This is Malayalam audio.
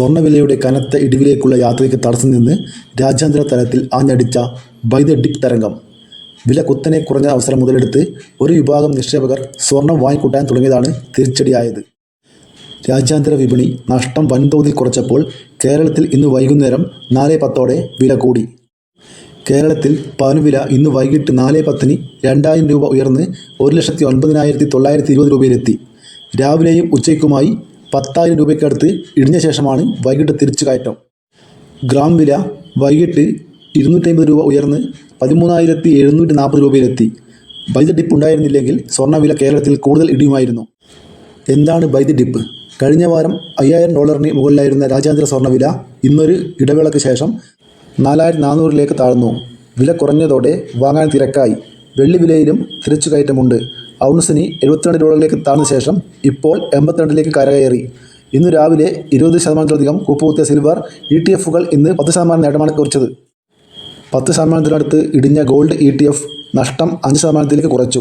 സ്വർണവിലയുടെ കനത്ത ഇടിവിലേക്കുള്ള യാത്രയ്ക്ക് തടസ്സം നിന്ന് രാജ്യാന്തര തലത്തിൽ ആഞ്ഞടിച്ച ബൈ ദ ഡിപ് തരംഗം. വില കുത്തനെ കുറഞ്ഞ അവസരം മുതലെടുത്ത് ഒരു വിഭാഗം നിക്ഷേപകർ സ്വർണം വാങ്ങിക്കൂട്ടാൻ തുടങ്ങിയതാണ് തിരിച്ചടിയായത്. രാജ്യാന്തര വിപണി നഷ്ടം വൻതോതിൽ കുറച്ചപ്പോൾ കേരളത്തിൽ ഇന്ന് വൈകുന്നേരം നാല് പത്തോടെ വില കൂടി. കേരളത്തിൽ പനുവില ഇന്ന് വൈകിട്ട് നാല് പത്തിന് രണ്ടായിരം രൂപ ഉയർന്ന് ഒരു ലക്ഷത്തി ഒൻപതിനായിരത്തി തൊള്ളായിരത്തി ഇരുപത് രൂപയിലെത്തി. രാവിലെയും ഉച്ചയ്ക്കുമായി പത്തായിരം രൂപയ്ക്കടുത്ത് ഇടിഞ്ഞ ശേഷമാണ് വൈകിട്ട് തിരിച്ചു കയറ്റം. ഗ്രാം വില വൈകിട്ട് ഇരുന്നൂറ്റമ്പത് രൂപ ഉയർന്ന് പതിമൂന്നായിരത്തി എഴുന്നൂറ്റി നാൽപ്പത് രൂപയിലെത്തി. ബൈദ്യ ഡിപ്പ് ഉണ്ടായിരുന്നില്ലെങ്കിൽ സ്വർണവില കേരളത്തിൽ കൂടുതൽ ഇടിയുമായിരുന്നു. എന്താണ് ബൈദ്യ ഡിപ്പ് കഴിഞ്ഞ വാരം അയ്യായിരം ഡോളറിന് മുകളിലായിരുന്ന രാജ്യാന്തര സ്വർണവില ഇന്നൊരു ഇടവേളയ്ക്ക് ശേഷം നാലായിരത്തി നാനൂറിലേക്ക് താഴ്ന്നു. വില കുറഞ്ഞതോടെ വാങ്ങാൻ തിരക്കായി. വെള്ളി വിലയിലും തിരിച്ചുകയറ്റമുണ്ട് ഔൺസിന് എഴുപത്തിരണ്ട് ഡോളറിലേക്ക് താഴ്ന്ന ശേഷം ഇപ്പോൾ എൺപത്തിരണ്ടിലേക്ക് കരകയറി. ഇന്ന് രാവിലെ ഇരുപത് ശതമാനത്തിലധികം കൂപ്പുകുത്തിയ സിൽവർ ഇ ടി എഫുകൾ ഇന്ന് പത്ത് ശതമാനം നേട്ടമാണ് കുറിച്ചത്. പത്ത് ശതമാനത്തിനടുത്ത് ഇടിഞ്ഞ ഗോൾഡ് ഇ ടി എഫ് നഷ്ടം അഞ്ച് ശതമാനത്തിലേക്ക് കുറച്ചു.